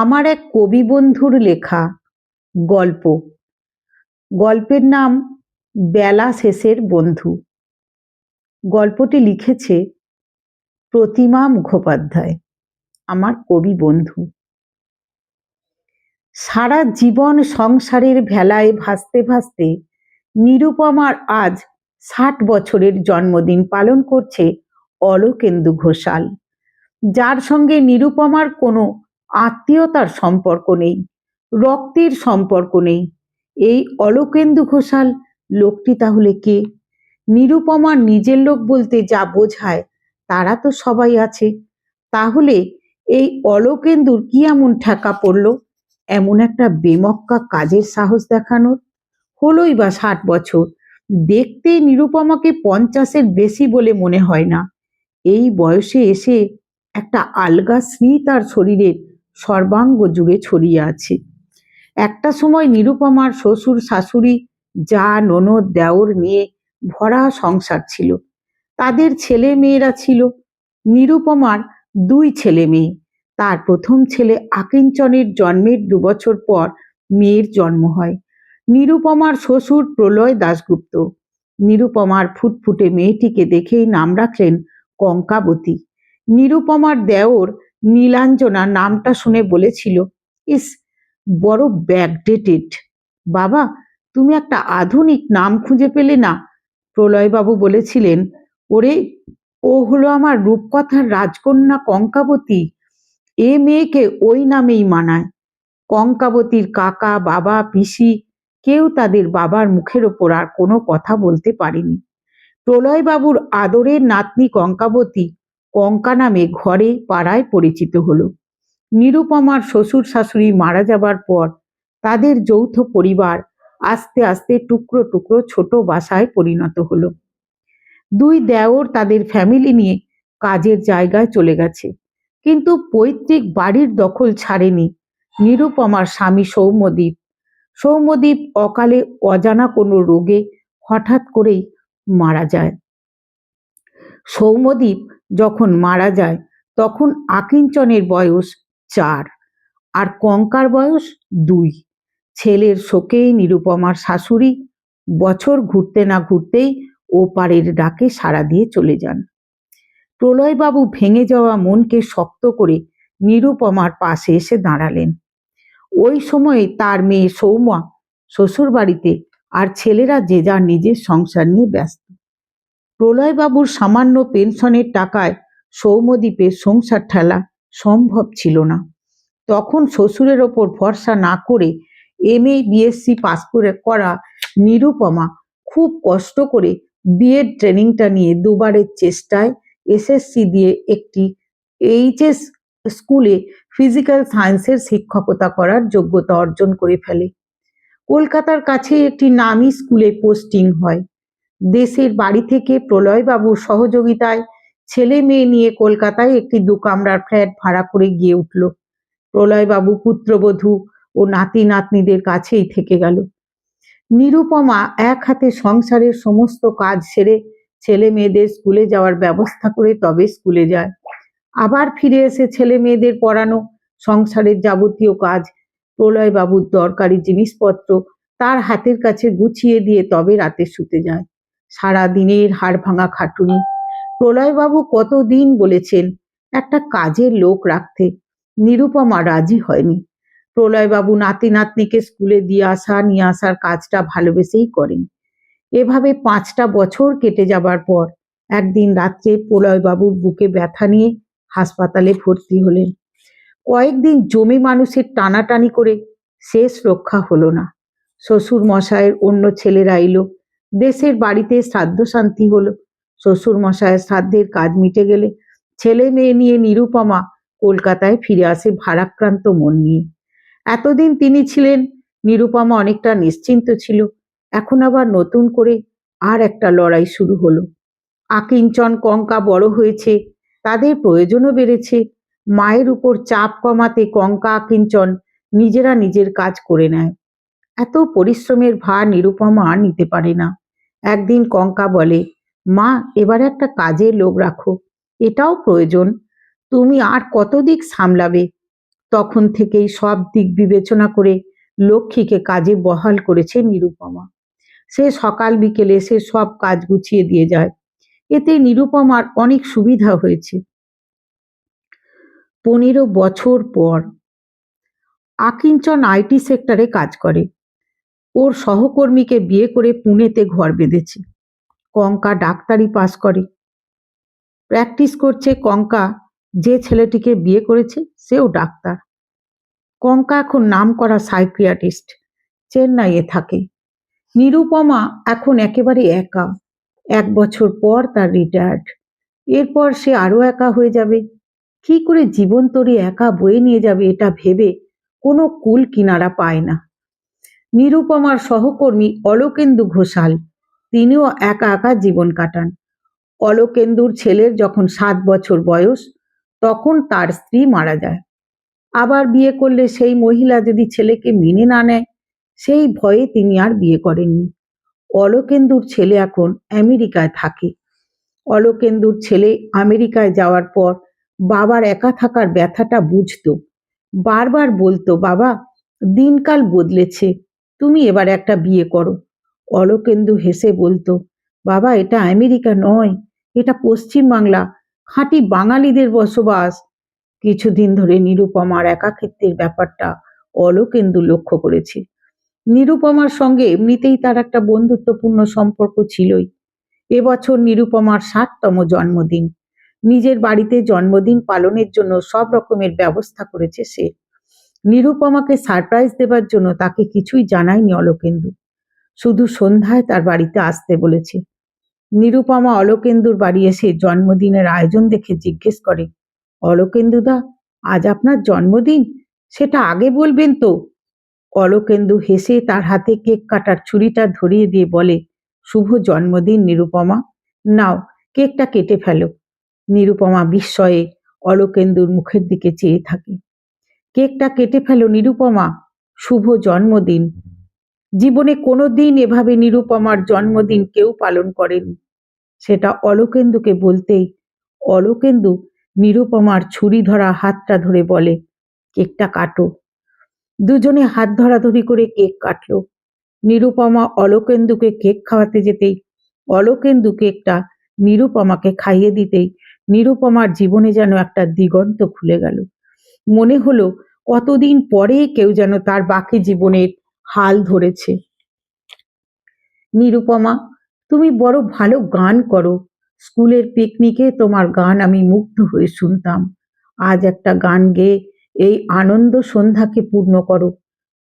আমার এক কবি বন্ধুর লেখা গল্প। গল্পের নাম বেলা শেষের বন্ধু। গল্পটি লিখেছে প্রতিমা মুখোপাধ্যায়, আমার কবি বন্ধু। সারা জীবন সংসারের ভেলায় ভাসতে ভাসতে নিরুপমার আজ ষাট বছরের জন্মদিন পালন করছে অলোকেন্দু ঘোষাল। যার সঙ্গে নিরুপমার কোনো আত্মীয়তার সম্পর্ক নেই, রক্তের সম্পর্ক নেই। এই অলোকেন্দু ঘোষাল লোকটি তাহলে কে? নিরুপমার নিজের লোক বলতে যা বোঝায় তারা তো সবাই আছে। তাহলে এই অলোকেন্দুর কি এমন ঠেকা পড়ল? এমন একটা বেমক্কা কাজের সাহস দেখানোর? হলোই বা ষাট বছর, দেখতে নিরুপমাকে পঞ্চাশের বেশি বলে মনে হয় না। এই বয়সে এসে একটা আলগা স্ত্রী তার শরীরের সর্বাঙ্গ জুড়ে ছড়িয়ে আছে। একটা সময় নিরুপমার শ্বশুর শাশুড়ি, যা, ননদ, দেওর নিয়ে ভরা সংসার ছিল। তাদের ছেলে মেয়েরা ছিল। নিরুপমার দুই ছেলে মেয়ে। তার প্রথম ছেলে আকিঞ্চনের জন্মের দুবছর পর মেয়ের জন্ম হয়। নিরুপমার শ্বশুর প্রলয় দাশগুপ্ত। নিরুপমার ফুটফুটে মেয়েটিকে দেখেই নাম রাখলেন কঙ্কাবতী। নিরুপমার দেওর নীলাঞ্জনা নামটা শুনে বলেছিল, ইস, বড় ব্যাকডেটেড বাবা, তুমি একটা আধুনিক নাম খুঁজে পেলে না? প্রলয়বাবু বলেছিলেন, ওরে, ও হলো আমার রূপকথার রাজকন্যা কঙ্কাবতী। এ মেয়েকে ওই নামেই মানায়। কঙ্কাবতীর কাকা, বাবা, পিসি, কেউ তাদের বাবার মুখের ওপর আর কোনো কথা বলতে পারেনি। প্রলয়বাবুর আদরের নাতনি কঙ্কাবতী কঙ্কা নামে ঘরে, পাড়ায় পরিচিত হলো। নিরুপমার শ্বশুর শাশুড়ি মারা যাবার পর তাদের যৌথ পরিবার আস্তে আস্তে টুকরো টুকরো ছোট বাসায় পরিণত হলো। দুই দেওর তাদের ফ্যামিলি নিয়ে কাজের জায়গায় চলে গেছে। কিন্তু পৈতৃক বাড়ির দখল ছাড়েনি নিরুপমার স্বামী সৌম্যদীপ। সৌম্যদীপ অকালে অজানা কোনো রোগে হঠাৎ করেই মারা যায়। সৌম্যদীপ যখন মারা যায়, তখন আকিঞ্চনের বয়স চার আর কঙ্কার বয়স দুই। ছেলের শোকেই নিরুপমার শাশুড়ি বছর ঘুরতে না ঘুরতেই ওপারের ডাকে সাড়া দিয়ে চলে যান। প্রলয়বাবু ভেঙে যাওয়া মনকে শক্ত করে নিরুপমার পাশে এসে দাঁড়ালেন। ওই সময়ে তার মেয়ে সৌমা শ্বশুর বাড়িতে আর ছেলেরা যে যার নিজের সংসার নিয়ে ব্যস্ত। প্রলয়বাবুর সামান্য পেনশনের টাকায় সৌমদ্বীপের সংসার ঠেলা সম্ভব ছিল না। তখন শ্বশুরের ওপর ভরসা না করে এম এ বিএসসি পাস করে করা নিরুপমা খুব কষ্ট করে বিএড ট্রেনিংটা নিয়ে দুবারের চেষ্টায় এসএসসি দিয়ে একটি এইচএস স্কুলে ফিজিক্যাল সায়েন্সের শিক্ষকতা করার যোগ্যতা অর্জন করে ফেলে। কলকাতার কাছে একটি নামি স্কুলে পোস্টিং হয়। দেশের বাড়ি থেকে প্রলয়বাবুর সহযোগিতায় ছেলে মেয়ে নিয়ে কলকাতায় একটি দু কামরার ফ্ল্যাট ভাড়া করে গিয়ে উঠল। প্রলয়বাবু পুত্রবধূ ও নাতি নাতনিদের কাছেই থেকে গেল। নিরুপমা এক হাতে সংসারের সমস্ত কাজ সেরে ছেলে মেয়েদের স্কুলে যাওয়ার ব্যবস্থা করে তবে স্কুলে যায়। আবার ফিরে এসে ছেলে মেয়েদের পড়ানো, সংসারের যাবতীয় কাজ, প্রলয়বাবুর দরকারি জিনিসপত্র তার হাতের কাছে গুছিয়ে দিয়ে তবে রাতে শুতে যায়। সারা দিনের হাড় ভাঙা খাটুনি। প্রলয়বাবু কতদিন বলেছেন, একটা কাজের লোক রাখতে। নিরুপমা রাজি হয়নি। প্রলয়বাবু নাতি নাতনিকে স্কুলে দিয়ে আসা, নিয়ে আসার কাজটা ভালোবেসেই করেন। এভাবে পাঁচটা বছর কেটে যাবার পর একদিন রাত্রে প্রলয়বাবুর বুকে ব্যথা নিয়ে হাসপাতালে ভর্তি হলেন। কয়েকদিন জমি মানুষের টানাটানি করে শেষ রক্ষা হলো না। শ্বশুর মশাইয়ের অন্য ছেলেরা এলো দেশের বাড়িতে শ্রাদ্ধ শান্তি হলো। শ্বশুর মশাইয়ের শ্রাদ্ধের কাজ মিটে গেলে ছেলে মেয়ে নিয়ে নিরুপমা কলকাতায় ফিরে আসে ভারাক্রান্ত মন নিয়ে। এতদিন তিনি ছিলেন, নিরুপমা অনেকটা নিশ্চিন্ত ছিল। এখন আবার নতুন করে আর একটা লড়াই শুরু হলো। আকিঞ্চন কঙ্কা বড় হয়েছে, তাদের প্রয়োজনও বেড়েছে। মায়ের উপর চাপ কমাতে কঙ্কা আকিঞ্চন নিজেরা নিজের কাজ করে নেয়। এত পরিশ্রমের ভার নিরুপমা নিতে পারে না। একদিন কঙ্কা বলে, মা, এবার একটা কাজের লোক রাখো, এটাও প্রয়োজন, তুমি আর কত দিক সামলাবে? তখন থেকেই সব দিক বিবেচনা করে লক্ষ্মীকে কাজে বহাল করেছে নিরুপমা। সে সকাল বিকেলে সে সব কাজ গুছিয়ে দিয়ে যায়। এতে নিরুপমার অনেক সুবিধা হয়েছে। পনেরো বছর পর আকিঞ্চন আইটি সেক্টরে কাজ করে। ওর সহকর্মীকে বিয়ে করে পুনেতে ঘর বেঁধেছে। কঙ্কা ডাক্তারি পাস করে। প্র্যাকটিস করছে কঙ্কা, যে ছেলেটিকে বিয়ে করেছে সেও ডাক্তার। কঙ্কা এখন নাম করা সাইক্রিয়াটিস্ট চেন্নাইয়ে থাকে। নিরুপমা এখন একেবারে একা। এক বছর পর তার রিটায়ার্ড এরপর সে আরও একা হয়ে যাবে। কি করে জীবন তরি একা বয়ে নিয়ে যাবে এটা ভেবে কোনো কুল কিনারা পায় না। নিরুপমার সহকর্মী অলোকেন্দু ঘোষাল। তিনিও একা একা জীবন কাটান। অলোকেন্দুর ছেলের যখন সাত বছর বয়স, তখন তার স্ত্রী মারা যায়। আবার বিয়ে করলে সেই মহিলা যদি ছেলেকে মেনে না নেয়, সেই ভয়ে তিনি আর বিয়ে করেননি। অলোকেন্দুর ছেলে এখন আমেরিকায় থাকে। অলোকেন্দুর ছেলে আমেরিকায় যাওয়ার পর বাবার একা থাকার ব্যথাটা বুঝতো। বারবার বলতো, বাবা, দিনকাল বদলেছে। তুমি এবার একটা বিয়ে করো। অলোকেন্দু হেসে বলতো, বাবা, এটা আমেরিকা নয়, এটা পশ্চিম বাংলা, খাঁটি বাঙালিদের বসবাস। কিছুদিন ধরে নিরুপমার একাকিত্বের ব্যাপারটা অলোকেন্দু লক্ষ্য করেছে। নিরুপমার সঙ্গে এমনিতেই তার একটা বন্ধুত্বপূর্ণ সম্পর্ক ছিলই। এবছর নিরুপমার ষাটতম জন্মদিন। নিজের বাড়িতে জন্মদিন পালনের জন্য সব রকমের ব্যবস্থা করেছে সে। নিরুপমাকে সারপ্রাইজ দেবার জন্য তাকে কিছুই জানায়নি অলোকেন্দু। শুধু সন্ধ্যায় তার বাড়িতে আসতে বলেছে। নিরুপমা অলোকেন্দুর বাড়ি এসে জন্মদিনের আয়োজন দেখে জিজ্ঞেস করে, অলোকেন্দুদা, আজ আপনার জন্মদিন? সেটা আগে বলবেন তো? অলোকেন্দু হেসে তার হাতে কেক কাটার ছুরিটা ধরিয়ে দিয়ে বলে, শুভ জন্মদিন নিরুপমা। নাও, কেকটা কেটে ফেলো। নিরুপমা বিস্ময়ে অলোকেন্দুর মুখের দিকে চেয়ে থাকে। কেকটা কেটে ফেলো নিরুপমা। শুভ জন্মদিন। জীবনে কোনো দিন এভাবে নিরুপমার জন্মদিন কেউ পালন করেনি। সেটা অলোকেন্দুকে বলতেই অলোকেন্দু নিরুপমার ছুরি ধরা হাতটা ধরে বলে, কেকটা কাটো। দুজনে হাত ধরাধরি করে কেক কাটলো। নিরুপমা অলোকেন্দুকে কেক খাওয়াতে যেতেই অলোকেন্দু কেকটা নিরুপমাকে খাইয়ে দিতেই নিরুপমার জীবনে যেন একটা দিগন্ত খুলে গেল। মনে হলো কতদিন পরে কেউ যেন তার বাকি জীবনের হাল ধরেছে। নিরুপমা, তুমি বড় ভালো গান করো। স্কুলের পিকনিকে তোমার গান আমি মুগ্ধ হয়ে শুনতাম। আজ একটা গান গেয়ে এই আনন্দ সন্ধ্যাকে পূর্ণ করো,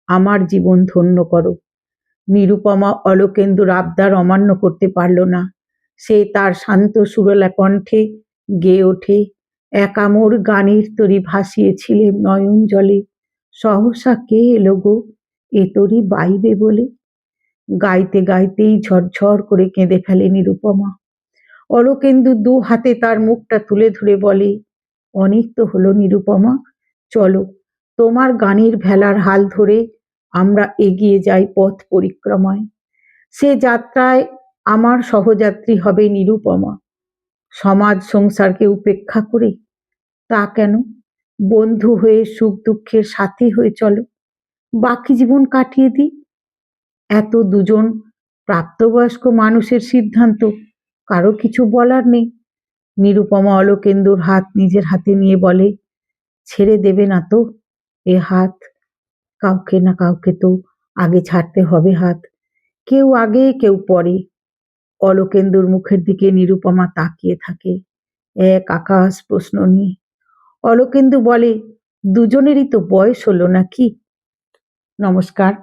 আমার জীবন ধন্য করো। নিরুপমা অলোকেন্দুর আবদার অমান্য করতে পারল না। সে তার শান্ত সুরলা কণ্ঠে গেয়ে ওঠে। একামোর গানের তরি ভাসিয়েছিলে নয়ন জলে। সহসা কে এলো গো? এ তরি বাইবে বলে। গাইতে গাইতেই ঝরঝর করে কেঁদে ফেলে নিরুপমা। অলোকেন্দু দু হাতে তার মুখটা তুলে ধরে বলে, অনেক তো হলো নিরুপমা। চলো, তোমার গানের ভেলার হাল ধরে আমরা এগিয়ে যাই পথ পরিক্রমায়। সে যাত্রায় আমার সহযাত্রী হবে নিরুপমা। সমাজ সংসারকে উপেক্ষা করে তা কেন? বন্ধু হয়ে সুখ দুঃখের সাথী হয়ে চলো। বাকি জীবন কাটিয়ে দিই। এত দুজন প্রাপ্তবয়স্ক মানুষের সিদ্ধান্ত, কারও কিছু বলার নেই। নিরুপমা অলোকেন্দুর হাত নিজের হাতে নিয়ে বলে, ছেড়ে দেবে না তো এ হাত। কাউকে না কাউকে তো আগে ছাড়তে হবে হাত। কেউ আগে, কেউ পরে। অলোকেন্দুর মুখের দিকে নিরুপমা তাকিয়ে থাকে, এক আকাশ প্রশ্ন নিয়ে। অলোকেন্দু বলে দুজনেরই তো বয়স হলো নাকি? নমস্কার।